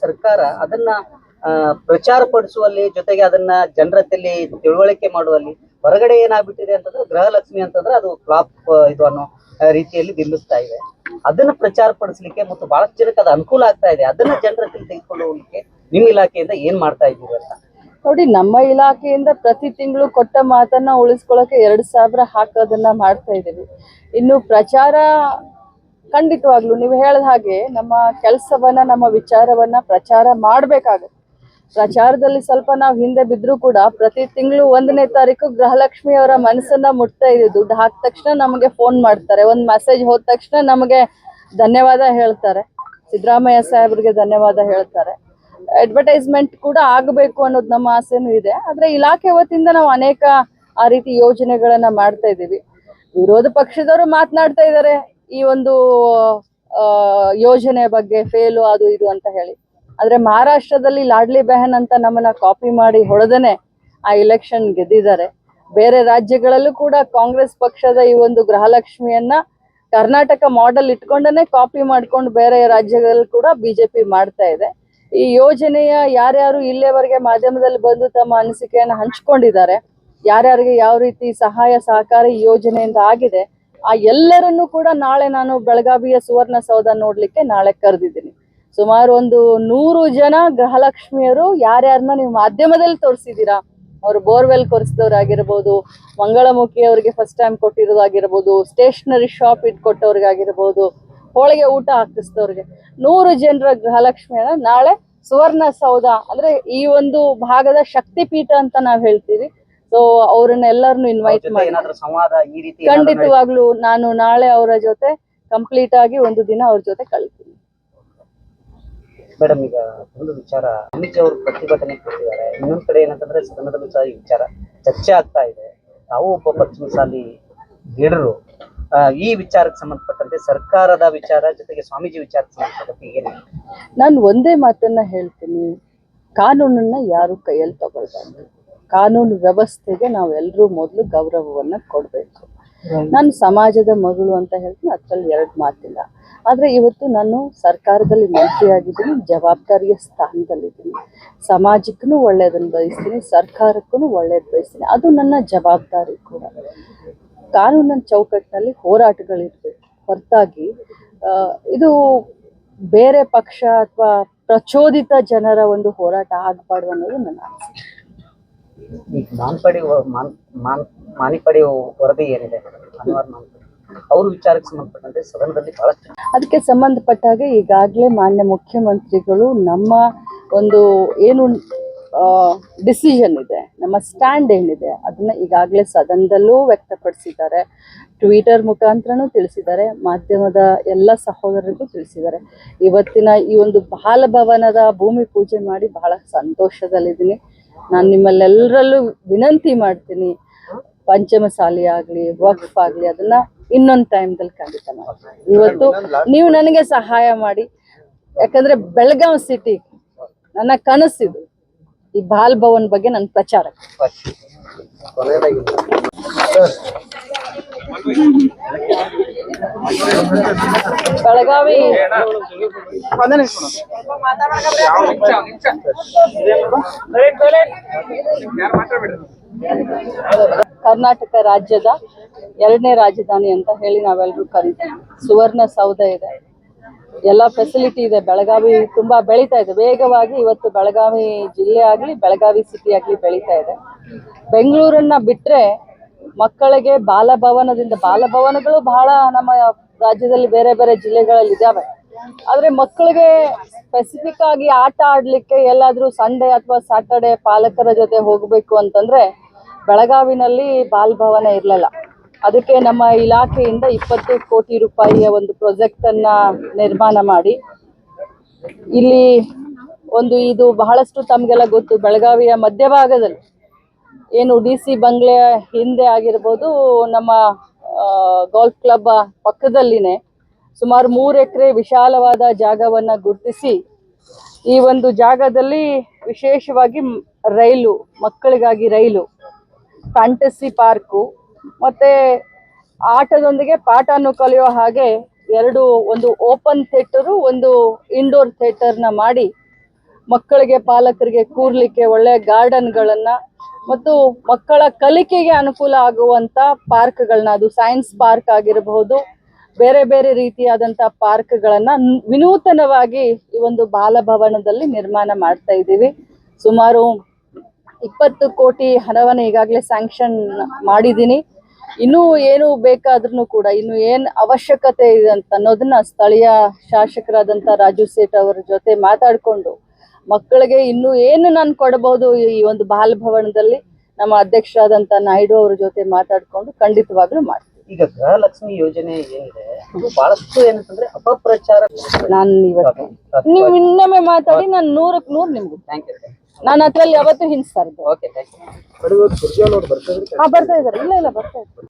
ಸರ್ಕಾರ ಅದನ್ನ ಪ್ರಚಾರ ಪಡಿಸುವಲ್ಲಿ ಜೊತೆಗೆ ಅದನ್ನ ಜನರತ್ತಲ್ಲಿ ತಿಳುವಳಿಕೆ ಮಾಡುವಲ್ಲಿ ಹೊರಗಡೆ ಏನಾಗ್ಬಿಟ್ಟಿದೆ ಅಂತಂದ್ರೆ ಗೃಹಲಕ್ಷ್ಮಿ ಅಂತಂದ್ರೆ ಅದು ಫ್ಲಾಪ್ ಇದು ಅನ್ನೋ ರೀತಿಯಲ್ಲಿ ಬಿಂಬಿಸ್ತಾ ಇದೆ. ಅದನ್ನ ಪ್ರಚಾರ ಪಡಿಸ್ಲಿಕ್ಕೆ ಮತ್ತು ಬಹಳಷ್ಟು ಜನಕ್ಕೆ ಅದು ಅನುಕೂಲ ಆಗ್ತಾ ಇದೆ. ಅದನ್ನ ಜನರತ್ತಲ್ಲಿ ತೆಗೆದುಕೊಂಡು ಹೋಗ್ಲಿಕ್ಕೆ ನಿಮ್ಮ ಇಲಾಖೆಯಿಂದ ಏನ್ ಮಾಡ್ತಾ ಇದ್ದೀವಿ ಅಂತ? ನೋಡಿ, ನಮ್ಮ ಇಲಾಖೆಯಿಂದ ಪ್ರತಿ ತಿಂಗಳು ಕೊಟ್ಟ ಮಾತನ್ನ ಉಳಿಸ್ಕೊಳಕ್ಕೆ ಎರಡು ಸಾವಿರ ಹಾಕೋದನ್ನ ಮಾಡ್ತಾ ಇದ್ದೀವಿ. ಇನ್ನು ಪ್ರಚಾರ ಖಂಡಿತವಾಗ್ಲು ನೀವು ಹೇಳಿದ ಹಾಗೆ ನಮ್ಮ ಕೆಲಸವನ್ನ, ನಮ್ಮ ವಿಚಾರವನ್ನ ಪ್ರಚಾರ ಮಾಡಬೇಕಾಗುತ್ತೆ. ಪ್ರಚಾರದಲ್ಲಿ ಸ್ವಲ್ಪ ನಾವು ಹಿಂದೆ ಬಿದ್ರೂ ಕೂಡ ಪ್ರತಿ ತಿಂಗಳು ಒಂದನೇ ತಾರೀಕು ಗೃಹಲಕ್ಷ್ಮಿ ಅವರ ಮನಸ್ಸನ್ನ ಮುಟ್ತಾ ಇದೆ ದುಡ್ಡು ಹಾಕಿದ ತಕ್ಷಣ ನಮಗೆ ಫೋನ್ ಮಾಡ್ತಾರೆ. ಒಂದು ಮೆಸೇಜ್ ಹೋದ ತಕ್ಷಣ ನಮಗೆ ಧನ್ಯವಾದ ಹೇಳ್ತಾರೆ. ಸಿದ್ದರಾಮಯ್ಯ ಸಾಹೇಬ್ರಿಗೆ ಧನ್ಯವಾದ ಹೇಳ್ತಾರೆ. ಅಡ್ವರ್ಟೈಸ್ಮೆಂಟ್ ಕೂಡ ಆಗಬೇಕು ಅನ್ನೋದು ನಮ್ಮ ಆಸೆನೂ ಇದೆ. ಆದ್ರೆ ಇಲಾಖೆ ವತಿಯಿಂದ ನಾವು ಅನೇಕ ಆ ರೀತಿ ಯೋಜನೆಗಳನ್ನ ಮಾಡ್ತಾ ಇದ್ದೀವಿ. ವಿರೋಧ ಪಕ್ಷದವರು ಮಾತನಾಡ್ತಾ ಇದ್ದಾರೆ ಈ ಒಂದು ಯೋಜನೆ ಬಗ್ಗೆ ಫೇಲು ಅದು ಇದು ಅಂತ ಹೇಳಿ. ಆದ್ರೆ ಮಹಾರಾಷ್ಟ್ರದಲ್ಲಿ ಲಾಡ್ಲಿ ಬೆಹನ್ ಅಂತ ನಮ್ಮನ್ನ ಕಾಪಿ ಮಾಡಿ ಹೊಡೆದನೆ ಆ ಎಲೆಕ್ಷನ್ ಗೆದ್ದಿದ್ದಾರೆ. ಬೇರೆ ರಾಜ್ಯಗಳಲ್ಲೂ ಕೂಡ ಕಾಂಗ್ರೆಸ್ ಪಕ್ಷದ ಈ ಒಂದು ಗೃಹಲಕ್ಷ್ಮಿಯನ್ನ ಕರ್ನಾಟಕ ಮಾಡೆಲ್ ಇಟ್ಕೊಂಡನೆ ಕಾಪಿ ಮಾಡ್ಕೊಂಡು ಬೇರೆ ರಾಜ್ಯಗಳಲ್ಲಿ ಕೂಡ ಬಿಜೆಪಿ ಮಾಡ್ತಾ ಇದೆ. ಈ ಯೋಜನೆಯ ಯಾರ್ಯಾರು ಇಲ್ಲೇವರೆಗೆ ಮಾಧ್ಯಮದಲ್ಲಿ ಬಂದು ತಮ್ಮ ಅನಿಸಿಕೆಯನ್ನು ಹಂಚ್ಕೊಂಡಿದ್ದಾರೆ, ಯಾರ್ಯಾರಿಗೆ ಯಾವ ರೀತಿ ಸಹಾಯ ಸಹಕಾರ ಈ ಯೋಜನೆಯಿಂದ ಆಗಿದೆ ಆ ಎಲ್ಲರನ್ನೂ ಕೂಡ ನಾಳೆ ನಾನು ಬೆಳಗಾವಿಯ ಸುವರ್ಣ ಸೌಧ ನೋಡ್ಲಿಕ್ಕೆ ನಾಳೆ ಕರೆದಿದ್ದೀನಿ. ಸುಮಾರು ಒಂದು ನೂರು ಜನ ಗೃಹಲಕ್ಷ್ಮಿಯರು ಯಾರ್ಯಾರನ್ನ ನೀವು ಮಾಧ್ಯಮದಲ್ಲಿ ತೋರಿಸಿದ್ದೀರಾ? ಅವರು ಬೋರ್ವೆಲ್ ಕೊರೆಸಿದವ್ರಾಗಿರ್ಬೋದು ಮಂಗಳಮುಖಿ ಅವರಿಗೆ ಫಸ್ಟ್ ಟೈಮ್ ಕೊಟ್ಟಿರೋದಾಗಿರ್ಬೋದು ಸ್ಟೇಷನರಿ ಶಾಪ್ ಇಟ್ಕೊಟ್ಟವ್ರಿಗಾಗಿರ್ಬೋದು ಹೋಳಿಗೆ ಊಟ ಹಾಕಿಸಿದವ್ರಿಗೆ. ನೂರು ಜನರ ಗೃಹಲಕ್ಷ್ಮಿಯನ್ನ ನಾಳೆ ಸುವರ್ಣ ಸೌಧ ಅಂದ್ರೆ ಈ ಒಂದು ಭಾಗದ ಶಕ್ತಿ ಪೀಠ ಅಂತ ನಾವು ಹೇಳ್ತೀವಿ. ಸೊ ಅವ್ರನ್ನ ಎಲ್ಲರನ್ನು ಇನ್ವೈಟ್ ಮಾಡಿ. ಏನಾದ್ರೂ ಸಂವಾದ ಈ ರೀತಿ ಖಂಡಿತವಾಗ್ಲೂ ನಾನು ನಾಳೆ ಅವರ ಜೊತೆ ಕಂಪ್ಲೀಟ್ ಆಗಿ ಒಂದು ದಿನ ಅವ್ರ ಜೊತೆ ಕಳಿತೀನಿ ಮೇಡಮ್ ಈಗ ಒಂದು ವಿಚಾರ ಅಮಿತ್ ಅವರು ಪ್ರತಿಭಟನೆ ಕೊಟ್ಟಿದ್ದಾರೆ. ಇನ್ನೊಂದ್ ಕಡೆ ಏನಂತಂದ್ರೆ ಸದನದಲ್ಲೂ ಸಹ ಈ ವಿಚಾರ ಚರ್ಚೆ ಆಗ್ತಾ ಇದೆ. ತಾವು ಒಬ್ಬ ಪಶ್ಚಿಮ ಸಾಲಿ ಗಿಡರು ಈ ವಿಚಾರಕ್ಕೆ ಸಂಬಂಧಪಟ್ಟಂತೆ ಸರ್ಕಾರದ ವಿಚಾರ ಜೊತೆಗೆ ಸ್ವಾಮೀಜಿ ವಿಚಾರ ಸಂಬಂಧಪಟ್ಟಂತೆ ಏನು ನಾನು ಒಂದೇ ಮಾತನ್ನ ಹೇಳ್ತೀನಿ. ಕಾನೂನನ್ನ ಯಾರು ಕೈಯಲ್ಲಿ ತಗೊಳ್ಬಾರ್ದು. ಕಾನೂನು ವ್ಯವಸ್ಥೆಗೆ ನಾವೆಲ್ಲರೂ ಮೊದಲು ಗೌರವವನ್ನು ಕೊಡಬೇಕು. ನಾನು ಸಮಾಜದ ಮಗಳು ಅಂತ ಹೇಳ್ತೀನಿ ಅದರಲ್ಲಿ ಎರಡು ಮಾತಿಲ್ಲ. ಆದರೆ ಇವತ್ತು ನಾನು ಸರ್ಕಾರದಲ್ಲಿ ಮಂತ್ರಿಯಾಗಿದ್ದೀನಿ ಜವಾಬ್ದಾರಿಯ ಸ್ಥಾನದಲ್ಲಿದ್ದೀನಿ. ಸಮಾಜಕ್ಕೂ ಒಳ್ಳೆಯದನ್ನು ಬಯಸ್ತೀನಿ ಸರ್ಕಾರಕ್ಕೂ ಒಳ್ಳೆಯದು ಬಯಸ್ತೀನಿ. ಅದು ನನ್ನ ಜವಾಬ್ದಾರಿ ಕೂಡ. ಕಾನೂನಿನ ಚೌಕಟ್ಟಿನಲ್ಲಿ ಹೋರಾಟಗಳಿರ್ಬೇಕು. ಹೊರತಾಗಿ ಇದು ಬೇರೆ ಪಕ್ಷ ಅಥವಾ ಪ್ರಚೋದಿತ ಜನರ ಒಂದು ಹೋರಾಟ ಆಗಬಾರ್ದು ಅನ್ನೋದು ನನ್ನ ಆಸೆ ಈಗ ಮಾನ್ಪಡಿ ಮಾನ್ ಮಾನ್ ಮಾನಿಪಡಿ ವರದಿ ಏನಿದೆ? ಅನ್ವರ್ ಮಾನ್ಪಡಿ. ಅವ್ರ ವಿಚಾರಕ್ಕೆ ಸಂಬಂಧಪಟ್ಟಂತೆ ಸದನದಲ್ಲಿ ಬಹಳಷ್ಟು ಅದಕ್ಕೆ ಸಂಬಂಧಪಟ್ಟ ಹಾಗೆ ಈಗಾಗಲೇ ಮಾನ್ಯ ಮುಖ್ಯಮಂತ್ರಿಗಳು ನಮ್ಮ ಒಂದು ಏನು ಡಿಸಿಷನ್ ಇದೆ, ನಮ್ಮ ಸ್ಟ್ಯಾಂಡ್ ಏನಿದೆ, ಅದನ್ನ ಈಗಾಗಲೇ ಸದನದಲ್ಲೂ ವ್ಯಕ್ತಪಡಿಸಿದ್ದಾರೆ. ಟ್ವಿಟರ್ ಮುಖಾಂತರನೂ ತಿಳಿಸಿದ್ದಾರೆ, ಮಾಧ್ಯಮದ ಎಲ್ಲ ಸಹೋದರರಿಗೂ ತಿಳಿಸಿದ್ದಾರೆ. ಇವತ್ತಿನ ಈ ಒಂದು ಬಾಲಭವನದ ಭೂಮಿ ಪೂಜೆ ಮಾಡಿ ಬಹಳ ಸಂತೋಷದಲ್ಲಿದ್ದೀನಿ. ನಾನು ನಿಮ್ಮಲ್ಲೆಲ್ಲರಲ್ಲೂ ವಿನಂತಿ ಮಾಡ್ತೀನಿ. ಪಂಚಮಸಾಲಿ ಆಗ್ಲಿ ವಕ್ಫ್ ಆಗ್ಲಿ ಅದನ್ನ ಇನ್ನೊಂದು ಟೈಮ್ದಲ್ಲಿ ಖಂಡಿತ ಮಾಡ್ತೀನಿ ಇವತ್ತು ನೀವು ನನಗೆ ಸಹಾಯ ಮಾಡಿ. ಯಾಕಂದ್ರೆ ಬೆಳಗಾವ್ ಸಿಟಿ ನನ್ನ ಕನಸಿದು ಈ ಬಾಲ್ ಭವನ್ ಬಗ್ಗೆ ನನ್ನ ಪ್ರಚಾರ. ಬೆಳಗಾವಿ. ಕರ್ನಾಟಕ ರಾಜ್ಯದ ಎರಡನೇ ರಾಜಧಾನಿ ಅಂತ ಹೇಳಿ ನಾವೆಲ್ಲರೂ ಕರಿತೀವಿ. ಸುವರ್ಣ ಸೌಧ ಇದೆ. ಎಲ್ಲ ಫೆಸಿಲಿಟಿ ಇದೆ. ಬೆಳಗಾವಿ ತುಂಬಾ ಬೆಳೀತಾ ಇದೆ. ವೇಗವಾಗಿ ಇವತ್ತು ಬೆಳಗಾವಿ ಜಿಲ್ಲೆ ಆಗ್ಲಿ, ಬೆಳಗಾವಿ ಸಿಟಿ ಆಗ್ಲಿ ಬೆಳೀತಾ ಇದೆ. ಬೆಂಗಳೂರನ್ನ ಬಿಟ್ರೆ ಮಕ್ಕಳಿಗೆ ಬಾಲಭವನದಿಂದ, ಬಾಲಭವನಗಳು ಬಹಳ ನಮ್ಮ ರಾಜ್ಯದಲ್ಲಿ ಬೇರೆ ಬೇರೆ ಜಿಲ್ಲೆಗಳಲ್ಲಿ ಇದಾವೆ ಆದ್ರೆ ಮಕ್ಕಳಿಗೆ ಸ್ಪೆಸಿಫಿಕ್ ಆಗಿ ಆಟ ಆಡ್ಲಿಕ್ಕೆ ಎಲ್ಲಾದ್ರೂ ಸಂಡೇ ಅಥವಾ ಸ್ಯಾಟರ್ಡೆ ಪಾಲಕರ ಜೊತೆ ಹೋಗಬೇಕು ಅಂತಂದ್ರೆ ಬೆಳಗಾವಿನಲ್ಲಿ ಬಾಲಭವನ ಇರಲಿಲ್ಲ. ಅದಕ್ಕೆ ನಮ್ಮ ಇಲಾಖೆಯಿಂದ ಇಪ್ಪತ್ತು ಕೋಟಿ ರೂಪಾಯಿಯ ಒಂದು ಪ್ರಾಜೆಕ್ಟ್ ಅನ್ನ ನಿರ್ಮಾಣ ಮಾಡಿ. ಇಲ್ಲಿ ಒಂದು ಇದು ಬಹಳಷ್ಟು ತಮಗೆಲ್ಲ ಗೊತ್ತು, ಬೆಳಗಾವಿಯ ಮಧ್ಯಭಾಗದಲ್ಲಿ. ಏನು ಡಿ ಸಿ ಬಂಗ್ಲೆ ಹಿಂದೆ ಆಗಿರ್ಬೋದು ನಮ್ಮ ಗಾಲ್ಫ್ ಕ್ಲಬ್ ಪಕ್ಕದಲ್ಲಿನೇ ಸುಮಾರು ಮೂರು ಎಕರೆ ವಿಶಾಲವಾದ ಜಾಗವನ್ನ ಗುರುತಿಸಿ ಈ ಒಂದು ಜಾಗದಲ್ಲಿ ವಿಶೇಷವಾಗಿ ರೈಲು, ಮಕ್ಕಳಿಗಾಗಿ ರೈಲು ಫ್ಯಾಂಟಸಿ ಪಾರ್ಕು ಮತ್ತೆ ಆಟದೊಂದಿಗೆ ಪಾಠವನ್ನು ಕಲಿಯೋ ಹಾಗೆ ಎರಡು ಒಂದು ಓಪನ್ ಥಿಯೇಟರು ಒಂದು ಇಂಡೋರ್ ಥಿಯೇಟರ್ನ ಮಾಡಿ ಮಕ್ಕಳಿಗೆ, ಪಾಲಕರಿಗೆ ಕೂರ್ಲಿಕ್ಕೆ ಒಳ್ಳೆ ಗಾರ್ಡನ್ಗಳನ್ನ ಮತ್ತು ಮಕ್ಕಳ ಕಲಿಕೆಗೆ ಅನುಕೂಲ ಆಗುವಂತ ಪಾರ್ಕ್ಗಳನ್ನ, ಅದು ಸೈನ್ಸ್ ಪಾರ್ಕ್ ಆಗಿರಬಹುದು, ಬೇರೆ ಬೇರೆ ರೀತಿಯಾದಂತ ಪಾರ್ಕ್ಗಳನ್ನ ವಿನೂತನವಾಗಿ ಈ ಒಂದು ಬಾಲಭವನದಲ್ಲಿ ನಿರ್ಮಾಣ ಮಾಡ್ತಾ ಇದ್ದೀವಿ. ಸುಮಾರು ಇಪ್ಪತ್ತು ಕೋಟಿ ಹಣವನ್ನು ಈಗಾಗಲೇ ಸ್ಯಾಂಕ್ಷನ್ ಮಾಡಿದ್ದೀನಿ. ಇನ್ನೂ ಏನು ಬೇಕಾದ್ರೂ ಕೂಡ, ಇನ್ನು ಏನು ಅವಶ್ಯಕತೆ ಇದೆ ಅಂತ ಅನ್ನೋದನ್ನ ಸ್ಥಳೀಯ ಶಾಸಕರಾದಂಥ ರಾಜು ಸೇಠ್ ಅವರ ಜೊತೆ ಮಾತಾಡಿಕೊಂಡು ಮಕ್ಕಳಿಗೆ ಇನ್ನು ಏನು ನಾನು ಕೊಡಬಹುದು ಈ ಒಂದು ಬಾಲಭವನದಲ್ಲಿ ನಮ್ಮ ಅಧ್ಯಕ್ಷರಾದಂತ ನಾಯ್ಡು ಅವ್ರ ಜೊತೆ ಮಾತಾಡಿಕೊಂಡು ಖಂಡಿತವಾಗ್ಲೂ ಮಾಡ್ತೀವಿ. ಈಗ ಗೃಹಲಕ್ಷ್ಮಿ ಯೋಜನೆ ಏನಿದೆ ಅದು ಬಹಳಷ್ಟು ಏನಂತಂದ್ರೆ ಅಪಪ್ರಚಾರ. ನಾನು ಇವತ್ತು ನೀವು ಇನ್ನೊಮ್ಮೆ ಮಾತಾಡಿ ನಾನು ನೂರಕ್ಕೆ ನೂರು ನಿಮ್ಗೆ ಥ್ಯಾಂಕ್ ಯು ನಾನು ಅದ್ರಲ್ಲಿ ಯಾವತ್ತೂ ಹಿಂಸ್ತಾ ಇದ್ದೆ ಓಕೆ ಥ್ಯಾಂಕ್ ಯು ಹಾ ಬರ್ತಾ ಇದ್ದಾರೆ. ಇಲ್ಲ ಇಲ್ಲ ಬರ್ತಾ ಇದ್ದಾರೆ.